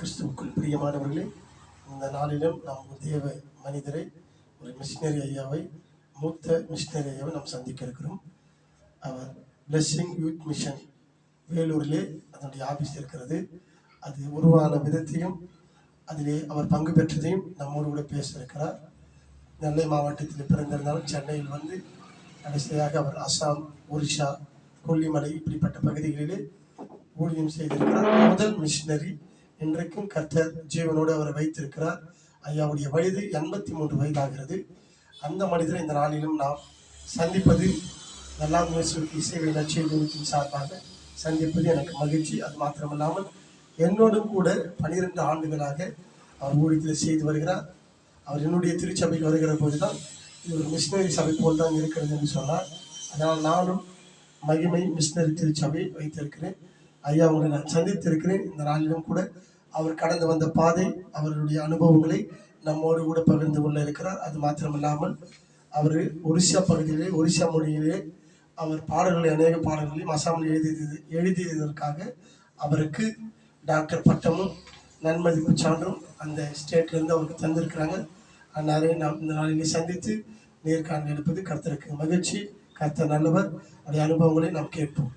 கிறிஸ்துவுக்குள் பிரியமானவர்களே இந்த நாளிலும் நாம் தேவ மனிதரை ஒரு மிஷினரி ஐயாவை மூத்த மிஷினரி ஐயாவை நாம் சந்திக்க இருக்கிறோம். அவர் பிளஸ்ஸிங் யூத் மிஷன் வேலூரிலே அதனுடைய ஆபீஸ் இருக்கிறது. அது உருவான விதத்தையும் அதிலே அவர் பங்கு பெற்றதையும் நம்மோடு கூட பேசியிருக்கிறார். நெல்லை மாவட்டத்தில் பிறந்திருந்தாலும் சென்னையில் வந்து கடைசியாக அவர் அசாம் ஒரிஷா கொல்லிமலை இப்படிப்பட்ட பகுதிகளிலே ஊழியம் செய்திருக்கிறார். முதல் மிஷினரி இன்றைக்கும் கர்த்தர் ஜீவனோடு அவரை வைத்திருக்கிறார். ஐயாவுடைய வயது எண்பத்தி மூன்று வயதாகிறது. அந்த மனிதரை இந்த நாளிலும் நாம் சந்திப்பது நல்லாம் இயேசுவுக்கு லட்சிய நச்செய்தியின் சார்பாக சந்திப்பது எனக்கு மகிழ்ச்சி. அது மாத்திரமல்லாமல் என்னோடும் கூட பனிரெண்டு ஆண்டுகளாக அவர் ஊழியத்தில் செய்து வருகிறார். அவர் என்னுடைய திருச்சபைக்கு வருகிற போது தான் இது ஒரு மிஷினரி சபை போல் தான் இருக்கிறது என்று சொன்னார். அதனால் நானும் மகிமை மிஷினரி திருச்சபை வைத்திருக்கிறேன். ஐயா அவங்களை நான் சந்தித்திருக்கிறேன். இந்த நாளிலும் கூட அவர் கடந்து வந்த பாதை அவருடைய அனுபவங்களை நம்மோடு கூட பகிர்ந்து கொள்ள இருக்கிறார். அது மாத்திரமில்லாமல் அவர் ஒரிசா பகுதியிலே ஒரிசா மொழியிலே அவர் பாடல்களை அநேக பாடல்களையும் அசாமில் எழுதியது எழுதியதற்காக அவருக்கு டாக்டர் பட்டமும் நன்மதிப்பு சான்றும் அந்த ஸ்டேட்லேருந்து அவருக்கு தந்திருக்கிறாங்க. அன்னாரை நாம் இந்த நாளிலே சந்தித்து நேர்காணல் எடுப்பது கர்த்தருக்கு மகிழ்ச்சி. கர்த்தர் நல்லவர். அவருடைய அனுபவங்களை நாம் கேட்போம்.